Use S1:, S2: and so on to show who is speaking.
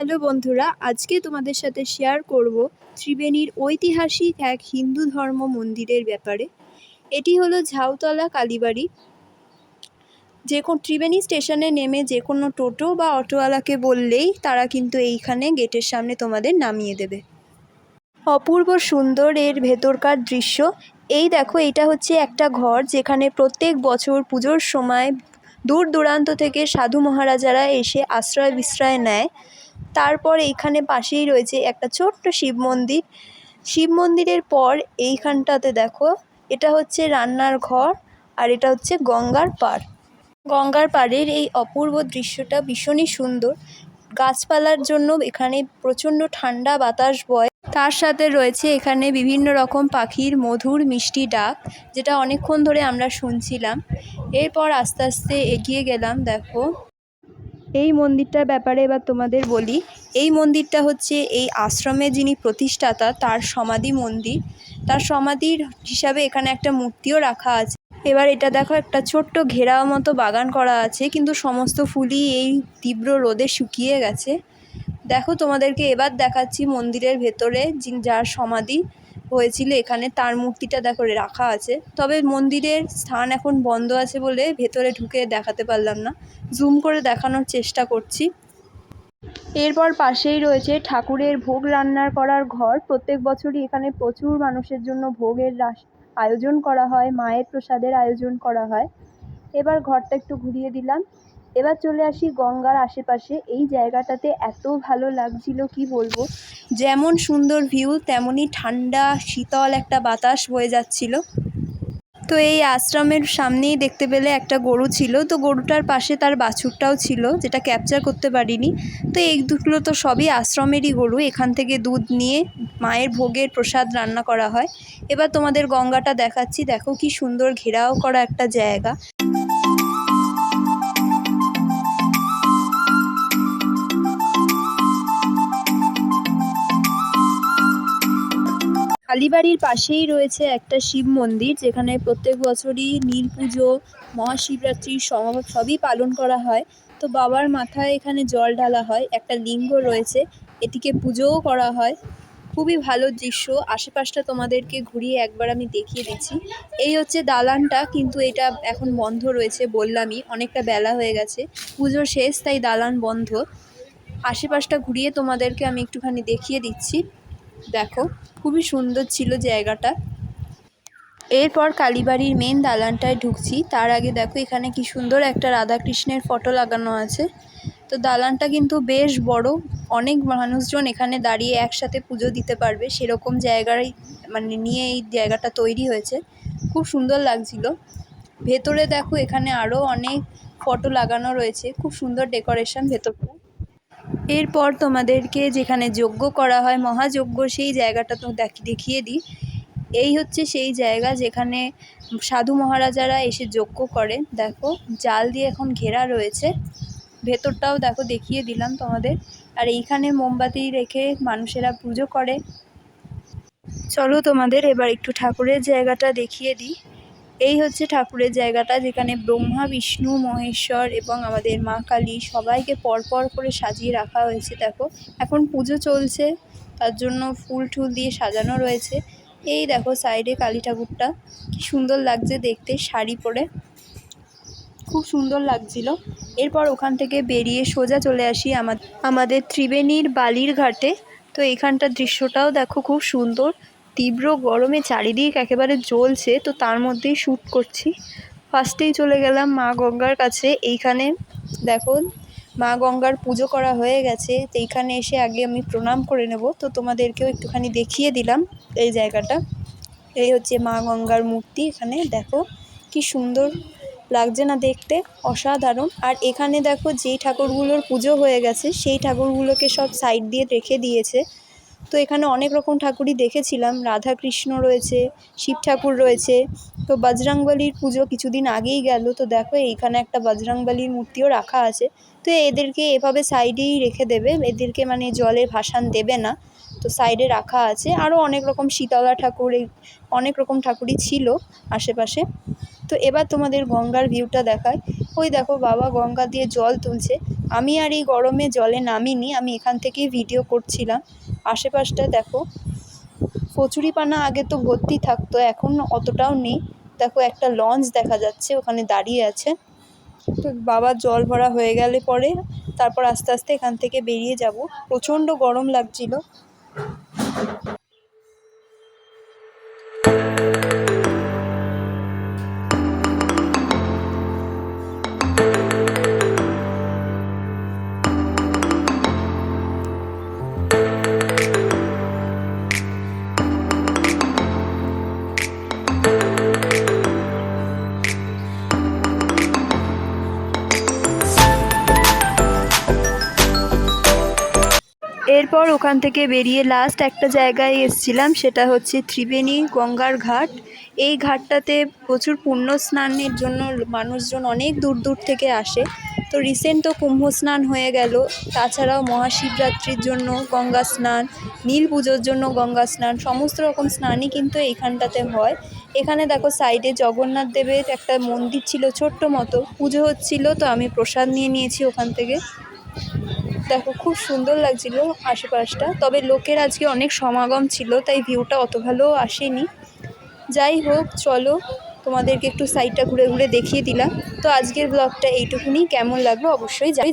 S1: Hello বন্ধুরা, আজকে তোমাদের সাথে শেয়ার করব ত্রিবেণীর ঐতিহাসিক এক হিন্দু ধর্ম মন্দিরের ব্যাপারে। এটি হলো ঝাউতলা কালীবাড়ি। যে কোন ত্রিবেণী স্টেশনে নেমে যে কোনো টোটো বা অটোওয়ালাকে বললেই তারা কিন্তু এইখানে গেটের সামনে তোমাদের নামিয়ে দেবে। অপূর্ব সুন্দর এর ভেতরকার দৃশ্য। এই দেখো এটা হচ্ছে একটা ঘর যেখানে প্রত্যেক বছর পুজোর সময় দূর দূরান্ত থেকে সাধু মহারাজারা এসে আশ্রয় বিশ্রয় নেয়। তারপর এইখানে পাশেই রয়েছে একটা ছোট্ট শিব মন্দির। শিব মন্দিরের পর এইখানটাতে দেখো, এটা হচ্ছে রান্নার ঘর আর এটা হচ্ছে গঙ্গার পাড়। গঙ্গার পাড়ের এই অপূর্ব দৃশ্যটা ভীষণই সুন্দর। গাছপালার জন্য এখানে প্রচণ্ড ঠান্ডা বাতাস বয়। তার সাথে রয়েছে এখানে বিভিন্ন রকম পাখির মধুর মিষ্টি ডাক, যেটা অনেকক্ষণ ধরে আমরা শুনছিলাম। এরপর আস্তে আস্তে এগিয়ে গেলাম, দেখো। এই মন্দিরটার ব্যাপারে এবার তোমাদের বলি। এই মন্দিরটা হচ্ছে এই আশ্রমে যিনি প্রতিষ্ঠাতা, তার সমাধি মন্দির। তার সমাধির হিসাবে এখানে একটা মূর্তিও রাখা আছে। এবার এটা দেখো, একটা ছোট্ট ঘেরাও মতো বাগান করা আছে, কিন্তু সমস্ত ফুলই এই তীব্র রোদে শুকিয়ে গেছে। দেখো তোমাদেরকে এবার দেখাচ্ছি মন্দিরের ভেতরে যার সমাধি। হয়েছিল, এখানে তার মূর্তিটা দেখো রাখা আছে। তবে মন্দিরের স্থান এখন বন্ধ আছে বলে ভেতরে ঢুকে দেখাতে পারলাম না। জুম করে দেখানোর চেষ্টা করছি। এরপর পাশেই রয়েছে ঠাকুরের ভোগ রান্নার করার ঘর। প্রত্যেক বছরই এখানে প্রচুর মানুষের জন্য ভোগের আয়োজন করা হয়, মায়ের প্রসাদের আয়োজন করা হয়। এবার ঘরটা একটু ঘুরিয়ে দিলাম। এবার চলে আসি গঙ্গার আশেপাশে। এই জায়গাটাতে এত ভালো লাগছিল, কি বলব? যেমন সুন্দর ভিউ তেমনই ঠান্ডা, শীতল একটা বাতাস বয়ে যাচ্ছিল। তো এই আশ্রমের সামনেই দেখতে পেলে একটা গরু ছিল। তো গরুটার পাশে তার বাছুরটাও ছিল, যেটা ক্যাপচার করতে পারিনি। তো এই দুটো তো সবই আশ্রমেরই গরু। এখান থেকে দুধ নিয়ে মায়ের ভোগের প্রসাদ রান্না করা হয়। এবার তোমাদের গঙ্গাটা দেখাচ্ছি। দেখো কি সুন্দর ঘেরাও করা একটা জায়গা। কালীবাড়ির পাশেই রয়েছে একটা শিব মন্দির, যেখানে প্রত্যেক বছরই নীল পুজো মহাশিবরাত্রির সমাবেশ সবই পালন করা হয়। তো বাবার মাথায় এখানে জল ঢালা হয়, একটা লিঙ্গ রয়েছে, এটিকে পুজোও করা হয়। খুবই ভালো দৃশ্য, আশেপাশটা তোমাদেরকে ঘুরিয়ে একবার আমি দেখিয়ে দিচ্ছি। এই হচ্ছে দালানটা, কিন্তু এটা এখন বন্ধ রয়েছে বললামই, অনেকটা বেলা হয়ে গেছে, পুজোর শেষ, তাই দালান বন্ধ। আশেপাশটা ঘুরিয়ে তোমাদেরকে আমি একটুখানি দেখিয়ে দিচ্ছি। দেখো, খুবই সুন্দর ছিল জায়গাটা। এরপর কালীবাড়ির মেন দালানটায় ঢুকছি। তার আগে দেখো, এখানে কি সুন্দর একটা রাধাকৃষ্ণের ফটো লাগানো আছে। তো দালানটা কিন্তু বেশ বড়। অনেক মানুষজন এখানে দাঁড়িয়ে একসাথে পুজো দিতে পারবে। সেরকম জায়গায় মানে নিয়ে এই জায়গাটা তৈরি হয়েছে। খুব সুন্দর লাগছিল। ভেতরে দেখো, এখানে আরও অনেক ফটো লাগানো রয়েছে। খুব সুন্দর ডেকোরেশন ভেতরটা। এরপর তোমাদেরকে যেখানে যজ্ঞ করা হয়, মহাযজ্ঞ, সেই জায়গাটা তো দেখিয়ে দিই। এই হচ্ছে সেই জায়গা যেখানে সাধু মহারাজারা এসে যজ্ঞ করে। দেখো, জাল দিয়ে এখন ঘেরা রয়েছে। ভেতরটাও দেখো, দেখিয়ে দিলাম তোমাদের। আর এইখানে মোমবাতি রেখে মানুষেরা পুজো করে। চলো তোমাদের এবার একটু ঠাকুরের জায়গাটা দেখিয়ে দিই। এই হচ্ছে ঠাকুরের জায়গাটা যেখানে ব্রহ্মা, বিষ্ণু, মহেশ্বর এবং আমাদের মা কালী সবাইকে পরপর করে সাজিয়ে রাখা হয়েছে, দেখো। এখন পুজো চলছে, তার জন্য ফুল টুল দিয়ে সাজানো রয়েছে। এই দেখো সাইডে কালী ঠাকুরটা, কি সুন্দর লাগছে দেখতে শাড়ি পরে। খুব সুন্দর লাগছিল। এরপর ওখান থেকে বেরিয়ে সোজা চলে আসি আমাদের ত্রিবেণীর বালির ঘাটে। তো এখানটার দৃশ্যটাও দেখো খুব সুন্দর। তীব্র গরমে চারিদিক একেবারে জ্বলছে, তো তার মধ্যেই শ্যুট করছি। ফার্স্টেই চলে গেলাম মা গঙ্গার কাছে। এইখানে দেখো, মা গঙ্গার পুজো করা হয়ে গেছে, তো এইখানে এসে আগে আমি প্রণাম করে নেব। তো তোমাদেরকেও একটুখানি দেখিয়ে দিলাম এই জায়গাটা। এই হচ্ছে মা গঙ্গার মূর্তি এখানে, দেখো। কি সুন্দর লাগছে না দেখতে, অসাধারণ। আর এখানে দেখো, যেই ঠাকুরগুলোর পুজো হয়ে গেছে, সেই ঠাকুরগুলোকে সব সাইড দিয়ে রেখে দিয়েছে। তো এখানে অনেক রকম ঠাকুরই দেখেছিলাম। রাধা কৃষ্ণ রয়েছে, শিব ঠাকুর রয়েছে। তো বজরংবলির পুজো কিছুদিন আগেই গেল। তো দেখো, এইখানে একটা বজরংবলির মূর্তিও রাখা আছে। তো এদেরকে এভাবে সাইডেই রেখে দেবে। এদেরকে মানে জলে ভাসান দেবে না। তো সাইডে রাখা আছে। আরও অনেক রকম শীতলা ঠাকুর, এই অনেক রকম ঠাকুরই ছিল আশেপাশে। তো এবার তোমাদের গঙ্গার ভিউটা দেখায় ওই দেখো, বাবা গঙ্গা দিয়ে জল তুলছে। আমি আর এই গরমে জলে নামিনি, আমি এখান থেকেই ভিডিও করছিলাম। আশেপাশটা দেখো, কচুরিপানা আগে তো ভর্তি থাকতো, এখন অতটাও নেই। দেখো একটা লঞ্চ দেখা যাচ্ছে, ওখানে দাঁড়িয়ে আছে। তো বাবার জল ভরা হয়ে গেলে পরে তারপর আস্তে আস্তে এখান থেকে বেরিয়ে যাব। প্রচণ্ড গরম লাগছিল। এরপর ওখান থেকে বেরিয়ে লাস্ট একটা জায়গায় এসছিলাম, সেটা হচ্ছে ত্রিবেণী গঙ্গার ঘাট। এই ঘাটটাতে প্রচুর পুণ্য স্নানের জন্য মানুষজন অনেক দূর দূর থেকে আসে। তো রিসেন্ট তো কুম্ভ স্নান হয়ে গেল, তাছাড়াও মহাশিবরাত্রির জন্য গঙ্গা স্নান, নীল পুজোর জন্য গঙ্গা স্নান, সমস্ত রকম স্নানই কিন্তু এইখানটাতে হয়। এখানে দেখো সাইডে জগন্নাথ দেবের একটা মন্দির ছিল ছোট্ট মতো, পুজো হচ্ছিল, তো আমি প্রসাদ নিয়ে নিয়েছি ওখান থেকে। দেখো, খুব সুন্দর লাগছিল আশেপাশটা। তবে লোকের আজকে অনেক সমাগম ছিল, তাই ভিউটা অত ভালো আসেনি। যাই হোক, চলো, তোমাদেরকে একটু সাইডটা ঘুরে ঘুরে দেখিয়ে দিলাম। তো আজকের ব্লগটা এইটুকুনি। কেমন লাগল অবশ্যই জানি